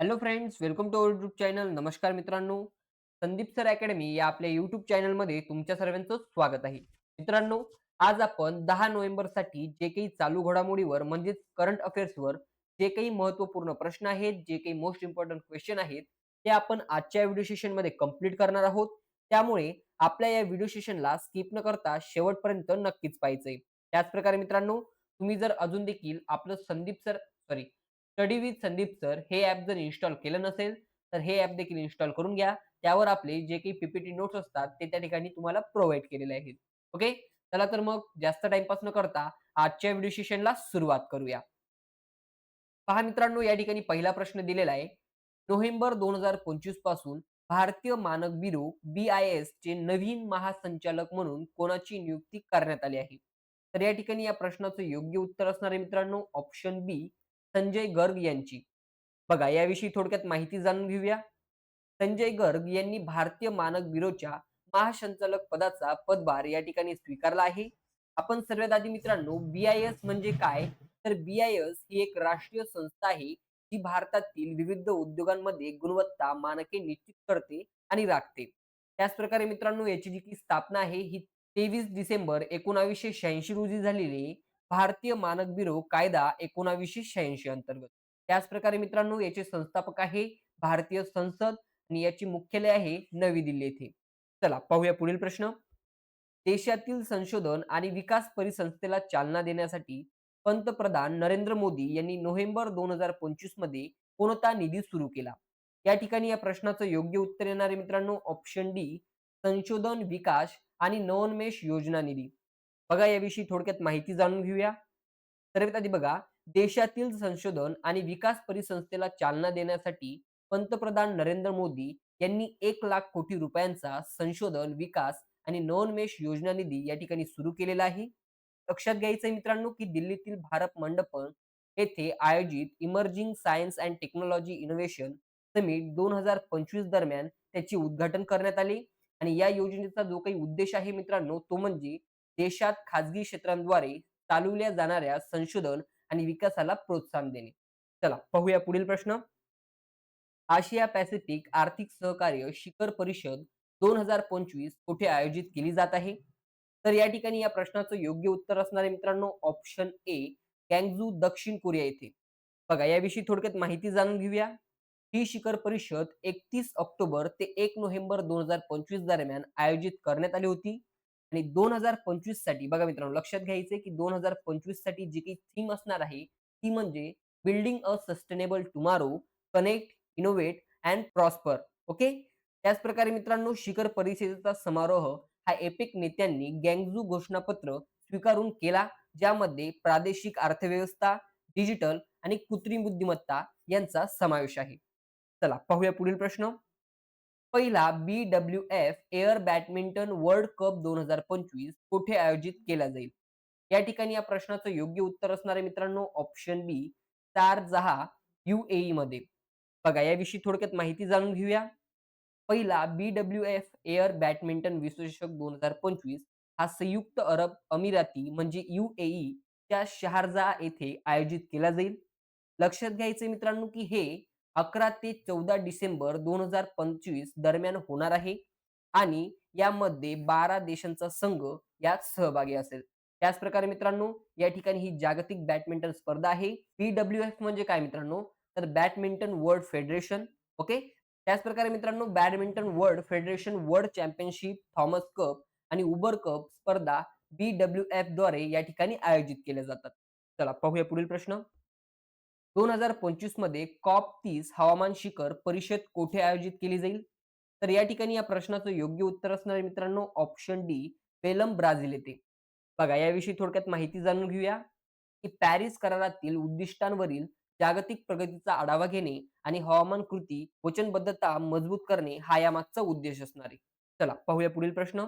Hello friends welcome to YouTube channel. नमस्कार मित्रांनो. Sandeep sir academy या आपल्या यूट्यूब चॅनलमध्ये तुमच्या सर्वांचं स्वागत आहे. मित्रांनो आज आपण दहा नोव्हेंबरसाठी जे काही चालू घडामोडीवर म्हणजेच करंट अफेअर्सवर जे काही महत्त्वपूर्ण प्रश्न आहेत जे काही मोस्ट इम्पॉर्टंट क्वेश्चन आहेत ते आपण आजच्या व्हिडिओ सेशनमध्ये कंप्लीट करणार आहोत. त्यामुळे आपल्या या व्हिडिओ सेशनला स्किप न करता शेवटपर्यंत नक्कीच पाहिजे त्याचप्रकारे मित्रांनो तुम्ही जर अजून देखील आपलं Sandeep sir sorry study with Sandeep sir हे ॲप जर इन्स्टॉल केलं नसेल तर हे ॲप देखील इन्स्टॉल करून घ्या. त्यावर आपले जे काही पीपीटी नोट्स असतात ते त्या ठिकाणी तुम्हाला प्रोव्हाइड केलेले आहेत. ओके चला तर मग जास्त टाइमपास न करता आजच्या व्हिडिओ सेशनला सुरुवात करूया. पहा मित्रांनो या ठिकाणी पहिला प्रश्न दिलेला आहे. नोव्हेंबर दोन हजार पंचवीसपासून भारतीय मानक ब्युरो बी आय एस चे नवीन महासंचालक म्हणून कोणाची नियुक्ती करण्यात आली आहे? तर या ठिकाणी या प्रश्नाचं योग्य उत्तर असणार आहे मित्रांनो ऑप्शन बी संजय गर्ग यांची. बघा याविषयी थोडक्यात माहिती जाणून घेऊया. संजय गर्ग यांनी भारतीय मानक ब्युरोच्या महासंचालक पदाचा पदभार या ठिकाणी स्वीकारला आहे. आपण सर्वात आधी मित्रांनो बी आय एस म्हणजे काय? तर बी आय एस ही एक राष्ट्रीय संस्था आहे जी भारतातील विविध उद्योगांमध्ये गुणवत्ता मानके निश्चित करते आणि राखते. त्याच प्रकारे मित्रांनो याची जी की स्थापना आहे ही तेवीस डिसेंबर एकोणावीसशे शहाऐंशी रोजी झालेली भारतीय मानक ब्युरो कायदा एकोणावीसशे शहाऐंशी अंतर्गत. त्याच प्रकारे मित्रांनो याचे संस्थापक आहे भारतीय संसद आणि याची मुख्यालय आहे नवी दिल्ली येथे. चला पाहूया पुढील प्रश्न. देशातील संशोधन आणि विकास परिसंस्थेला चालना देण्यासाठी पंतप्रधान नरेंद्र मोदी यांनी नोव्हेंबर दोन हजार पंचवीसमध्ये कोणता निधी सुरू केला? या ठिकाणी या प्रश्नाचं योग्य उत्तर येणारे मित्रांनो ऑप्शन डी संशोधन विकास आणि नवोन्मेष योजना निधी. बघा याविषयी थोडक्यात माहिती जाणून घेऊया. सर्वात आधी बघा देशातील संशोधन आणि विकास परिसंस्थेला चालना देण्यासाठी पंतप्रधान नरेंद्र मोदी यांनी एक लाख कोटी रुपयांचा संशोधन विकास आणि नवोन्मेष योजना निधी या ठिकाणी सुरू केलेला आहे. लक्षात घ्यायचं आहे मित्रांनो की दिल्लीतील भारत मंडपम येथे आयोजित emerging science and technology innovation summit दोन हजार पंचवीस दरम्यान त्याचे उद्घाटन करण्यात आले. आणि या योजनेचा जो काही उद्देश आहे मित्रांनो तो म्हणजे देशात खाजगी क्षेत्रांद्वारे चालवल्या जाणाऱ्या संशोधन आणि विकासाला प्रोत्साहन देणे. चला पाहूया पुढील प्रश्न. आशिया पॅसिफिक आर्थिक सहकार्य शिखर परिषद दोन हजार पंचवीस कुठे आयोजित केली जात आहे? तर या ठिकाणी या प्रश्नाचं योग्य उत्तर असणारे मित्रांनो ऑप्शन ए गँगजू दक्षिण कोरिया येथे. बघा याविषयी थोडक्यात माहिती जाणून घेऊया. ही शिखर परिषद एकतीस ऑक्टोबर ते एक नोव्हेंबर दोन हजार पंचवीस दरम्यान आयोजित करण्यात आली होती. आणि दोन हजार पंचवीससाठी बघा मित्रांनो लक्षात घ्यायचे की दोन हजार पंचवीससाठी जी काही थीम असणार आहे ती म्हणजे building a sustainable tomorrow connect innovate and prosper okay त्याच प्रकारे मित्रांनो शिखर परिषदेचा समारोह हा एपिक नेत्यांनी गँगजू घोषणापत्र स्वीकारून केला ज्यामध्ये प्रादेशिक अर्थव्यवस्था डिजिटल आणि कृत्रिम बुद्धिमत्ता यांचा समावेश आहे. चला पाहूया पुढील प्रश्न. पहिला B W F air badminton world cup दोन हजार पंचवीस कुठे आयोजित केला जाईल? या ठिकाणी या प्रश्नाचं योग्य उत्तर असणार आहे मित्रांनो ऑप्शन बी जहा युएई मध्ये. बघा याविषयी थोडक्यात माहिती जाणून घेऊया. पहिला B W F air badminton विश्वचषक दोन हजार पंचवीस हा संयुक्त अरब अमिराती म्हणजे युएई त्या शहारजा येथे आयोजित केला जाईल. लक्षात घ्यायचे मित्रांनो की हे अकरा ते चौदा डिसेंबर दोन हजार पंचवीस दरम्यान होणार आहे आणि यामध्ये बारा देशांचा संघ यात सहभागी असेल. त्याच प्रकारे मित्रांनो या ठिकाणी ही जागतिक बॅडमिंटन स्पर्धा आहे. पीडब्ल्यू एफ म्हणजे काय मित्रांनो? तर बॅडमिंटन वर्ल्ड फेडरेशन ओके? त्याच प्रकारे मित्रांनो badminton world federation world championship Thomas cup आणि उबर कप स्पर्धा बी डब्ल्यू एफद्वारे या ठिकाणी आयोजित केल्या जातात. चला पाहूया पुढील प्रश्न. दोन हजार पंचवीसमध्ये कॉप तीस हवामान शिखर परिषद कोठे आयोजित केली जाईल? तर या ठिकाणी या प्रश्नाचं योग्य उत्तर असणार मित्रांनो ऑप्शन डी पेलम ब्राझील येथे. बघा याविषयी थोडक्यात माहिती जाणून घेऊया. की पॅरिस करारातील उद्दिष्टांवरील जागतिक प्रगतीचा आढावा घेणे आणि हवामान कृती वचनबद्धता मजबूत करणे हा यामागचा उद्देश असणार आहे. चला पाहूया पुढील प्रश्न.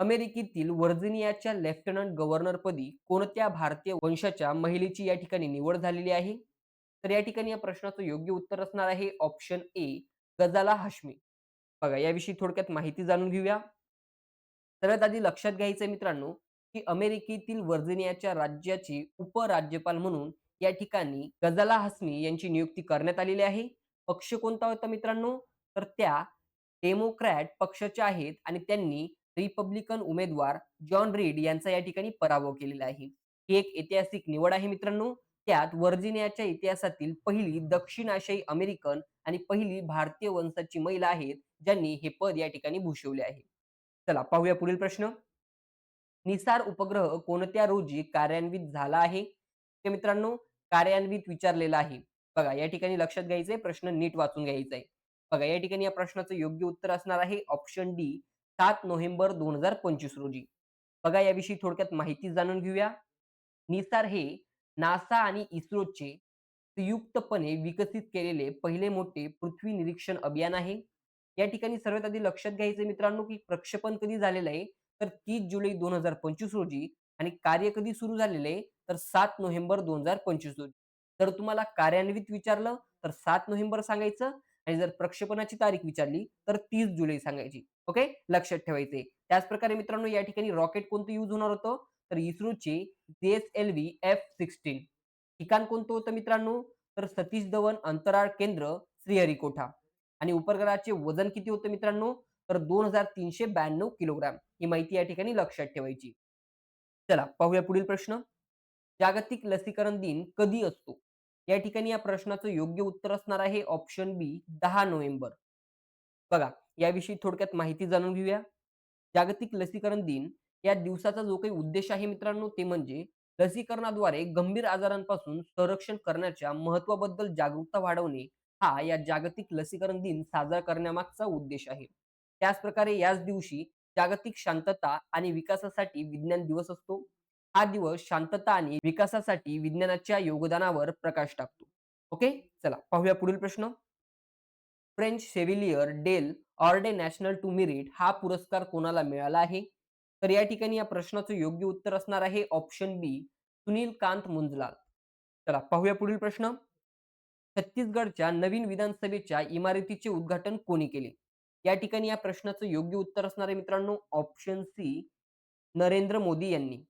अमेरिकेतील वर्जिनियाच्या लेफ्टनंट गव्हर्नरपदी कोणत्या भारतीय वंशाच्या महिलेची या ठिकाणी निवड झालेली आहे? तर या ठिकाणी या प्रश्नाचं योग्य उत्तर असणार आहे ऑप्शन ए गजाला हाशमी. बघा याविषयी थोडक्यात माहिती जाणून घेऊया. सगळ्यात आधी लक्षात घ्यायचंय मित्रांनो की अमेरिकेतील वर्जिनियाच्या राज्याचे उपराज्यपाल म्हणून या ठिकाणी गजाला हसमी यांची नियुक्ती करण्यात आलेली आहे. पक्ष कोणता होता मित्रांनो? तर त्या डेमोक्रॅट पक्षाच्या आहेत आणि त्यांनी रिपब्लिकन उमेदवार जॉन रीड यांचा या ठिकाणी पराभव केलेला आहे. ही एक ऐतिहासिक निवड आहे मित्रांनो. त्यात व्हर्जिनियाच्या इतिहासातील पहिली दक्षिण आशियाई अमेरिकन आणि पहिली भारतीय वंशाची महिला आहेत ज्यांनी हे पद या ठिकाणी भूषवले आहे. चला पाहूया पुढील प्रश्न. निसार उपग्रह कोणत्या रोजी कार्यान्वित झाला आहे? ते मित्रांनो कार्यान्वित विचारलेला आहे. बघा या ठिकाणी लक्षात घ्यायचंय प्रश्न नीट वाचून घ्यायचा आहे बघा या ठिकाणी या प्रश्नाचं योग्य उत्तर असणार आहे ऑप्शन डी सात नोव्हेंबर दोन हजार पंचवीस रोजी. बघा याविषयी थोडक्यात माहिती जाणून घेऊया. निसार हे नासा आणि इस्रोचे संयुक्तपणे विकसित केलेले पहिले मोठे पृथ्वी निरीक्षण अभियान आहे. या ठिकाणी सर्वात आधी लक्षात घ्यायचं मित्रांनो की प्रक्षेपण कधी झालेलं आहे? तर तीस जुलै दोन हजार पंचवीस रोजी आणि कार्य कधी सुरू झालेलं आहे? तर सात नोव्हेंबर दोन हजार पंचवीस रोजी. जर तुम्हाला कार्यान्वित विचारलं तर सात नोव्हेंबर सांगायचं. आणि जर प्रक्षेपणाची तारीख विचारली तर तीस जुलै सांगायची. ओके? लक्षात ठेवायचे. त्याच प्रकारे मित्रांनो या ठिकाणी रॉकेट कोणतं युज होणार होतं? तर इस्रोचे S L V F sixteen ठिकाण कोणतं होतं मित्रांनो? तर सतीश धवन अंतराळ केंद्र श्रीहरिकोठा. आणि उपग्रहाचे वजन किती होतं मित्रांनो? तर दोन हजार तीनशे ब्याण्णव किलोग्राम. ही माहिती या ठिकाणी लक्षात ठेवायची. चला पाहूया पुढील प्रश्न. जागतिक लसीकरण दिन कधी असतो? या ठिकाणी या प्रश्नाचं योग्य उत्तर असणार आहे ऑप्शन बी दहा नोव्हेंबर. बघा याविषयी थोडक्यात माहिती जाणून घेऊया. जागतिक लसीकरण दिन या दिवसाचा जो काही उद्देश आहे मित्रांनो ते म्हणजे लसीकरणाद्वारे गंभीर आजारांपासून संरक्षण करण्याच्या महत्वाबद्दल जागरूकता वाढवणे हा या जागतिक लसीकरण दिन साजरा करण्यामागचा उद्देश आहे. त्याच प्रकारे याच दिवशी जागतिक शांतता आणि विकासासाठी विज्ञान दिवस असतो. हा दिवस शांतता आणि विकासासाठी विज्ञानाच्या योगदानावर प्रकाश टाकतो. ओके? चला पाहूया पुढील प्रश्न. French chevalier del ordre national du merit हा पुरस्कार कोणाला मिळाला आहे? तर या ठिकाणी या प्रश्नाचं योग्य उत्तर असणार आहे ऑप्शन बी सुनील कांत मुंजलाल. चला पाहूया पुढील प्रश्न. छत्तीसगडच्या नवीन विधानसभेच्या इमारतीचे उद्घाटन कोणी केले? या ठिकाणी या प्रश्नाचं योग्य उत्तर असणार आहे मित्रांनो ऑप्शन सी नरेंद्र मोदी यांनी.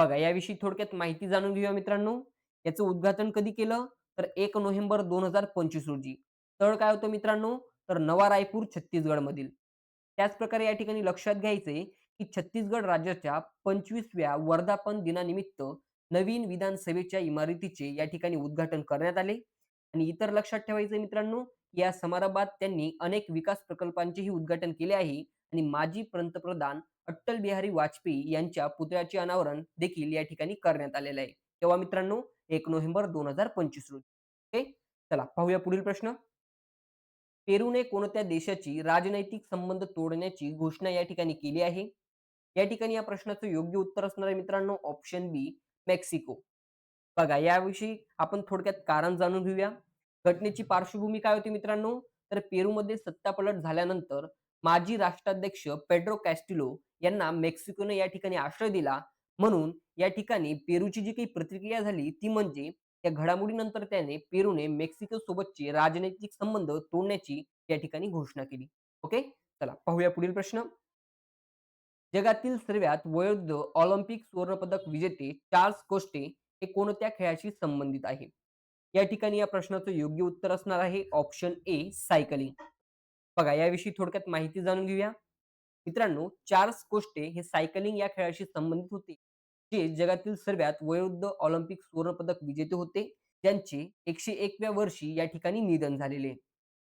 बघा याविषयी थोडक्यात माहिती जाणून घेऊया मित्रांनो. याचं उद्घाटन कधी केलं? तर एक नोव्हेंबर दोन हजार पंचवीस रोजी. तळ काय होतं मित्रांनो? तर नवा रायपूर छत्तीसगड मधील त्याच प्रकारे या ठिकाणी लक्षात घ्यायचे की छत्तीसगड राज्याच्या पंचवीसव्या वर्धापन दिनानिमित्त नवीन विधानसभेच्या इमारतीचे या ठिकाणी उद्घाटन करण्यात आले. आणि इतर लक्षात ठेवायचे मित्रांनो या समारंभात त्यांनी अनेक विकास प्रकल्पांचेही उद्घाटन केले आहे. आणि माजी पंतप्रधान अटल बिहारी वाजपेयी यांच्या पुतळ्याचे अनावरण देखील या ठिकाणी करण्यात आलेलं आहे. तेव्हा मित्रांनो एक नोव्हेंबर दोन हजार पंचवीस रोजी. ओके? चला पाहूया पुढील प्रश्न. पेरूने कोणत्या देशाची राजनैतिक संबंध तोडण्याची घोषणा या ठिकाणी केली आहे? या ठिकाणी या प्रश्नाचं योग्य उत्तर असणार आहे मित्रांनो ऑप्शन बी मेक्सिको. बघा याविषयी आपण थोडक्यात कारण जाणून घेऊया. घटनेची पार्श्वभूमी काय होती मित्रांनो? तर पेरूमध्ये सत्तापलट झाल्यानंतर माजी राष्ट्राध्यक्ष पेड्रो कॅस्टिलो यांना मेक्सिकोने या ठिकाणी आश्रय दिला. म्हणून या ठिकाणी पेरूची जी काही प्रतिक्रिया झाली ती म्हणजे त्या घडामोडीनंतर त्याने पेरूने मेक्सिको सोबतचे राजनैतिक संबंध तोडण्याची या ठिकाणी घोषणा केली. ओके? चला पाहूया पुढील प्रश्न. जगातील सर्वात वयोवृद्ध ऑलिम्पिक सुवर्णपदक विजेते चार्ल्स कोस्टे हे कोणत्या खेळाशी संबंधित आहे? या ठिकाणी या प्रश्नाचं योग्य उत्तर असणार आहे ऑप्शन ए सायकलिंग. बघा याविषयी थोडक्यात माहिती जाणून घेऊया. मित्रांनो चार्ल्स कोस्टे हे सायकलिंग या खेळाशी संबंधित होते जे जगातील सर्वात वयोवृद्ध ऑलिम्पिक सुवर्णपदक विजेते होते ज्यांचे एकशे एकव्या वर्षी या ठिकाणी निधन झालेले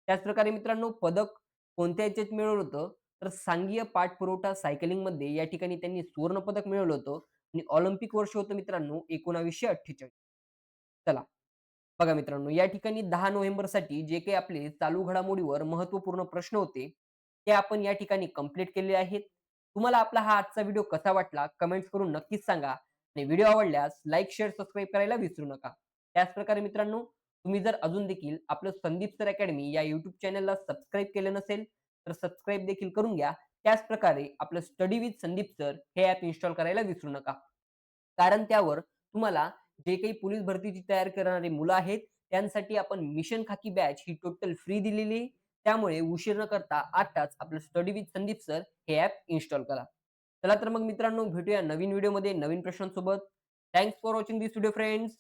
त्याचप्रकारे मित्रांनो पदक कोणत्या याच्यात मिळवलं होतं? तर सांघीय पाठपुरवठा सायकलिंगमध्ये या ठिकाणी त्यांनी सुवर्ण पदक मिळवलं होतं आणि ऑलिम्पिक वर्ष होतं मित्रांनो एकोणावीसशे अठ्ठेचाळीस. चला बघा मित्रांनो या ठिकाणी दहा नोव्हेंबरसाठी जे काही आपले चालू घडामोडीवर महत्त्वपूर्ण प्रश्न होते ते आपण या ठिकाणी कंप्लीट केले आहेत. तुम्हाला आपला हा आजचा व्हिडिओ कसा वाटला कमेंट्स करून नक्कीच सांगा. आणि व्हिडिओ आवडल्यास लाईक शेअर सबस्क्राईब करायला विसरू नका. त्याचप्रकारे मित्रांनो तुम्ही जर अजून देखील आपलं संदीप सर अकॅडमी या युट्यूब चॅनलला सबस्क्राईब केलं नसेल तर सबस्क्राईब देखील करून घ्या. त्याच प्रकारे आपलं स्टडी विथ संदीप सर हे ऍप इन्स्टॉल करायला विसरू नका. कारण त्यावर तुम्हाला जे काही पोलीस भरतीची तयार करणारे मुलं आहेत त्यांसाठी आपण मिशन खाकी बॅच ही टोटल फ्री दिलेली आहे. त्यामुळे उशीर न करता आताच आपलं स्टडी विथ संदीप सर हे ऍप इन्स्टॉल करा. चला तर मग मित्रांनो भेटूया नवीन व्हिडिओमध्ये नवीन प्रश्नांसोबत. Thanks for watching this video friends